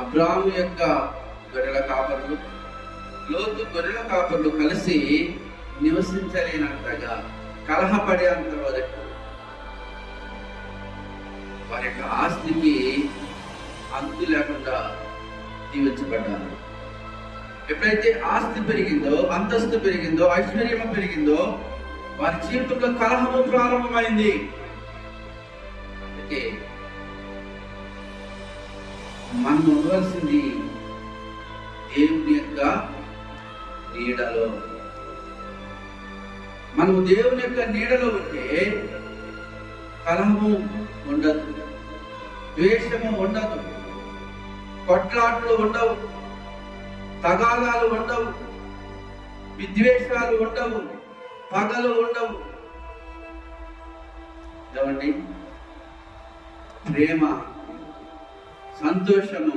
అబ్రాము యొక్క గొర్రెల కాపరులు లోతు గొర్రెల కాపరులు కలిసి నివసించలేనంతగా కలహపడే అంత వరకు వారి యొక్క ఆస్తికి అంతు లేకుండా దీవించబడ్డారు ఎప్పుడైతే ఆస్తి పెరిగిందో అంతస్తు పెరిగిందో ఐశ్వర్యము పెరిగిందో వారి జీవితంలో కలహము ప్రారంభమైంది. అందుకే మనం ఉండవలసింది దేవుని యొక్క నీడలో. మనం దేవుని యొక్క నీడలో ఉంటే కలహము ఉండదు ద్వేషము ఉండదు కొట్లాటలు ఉండవు తగాదాలు ఉండవు విద్వేషాలు ఉండవు పగలు ఉండవు. ఏమండి? ప్రేమ సంతోషము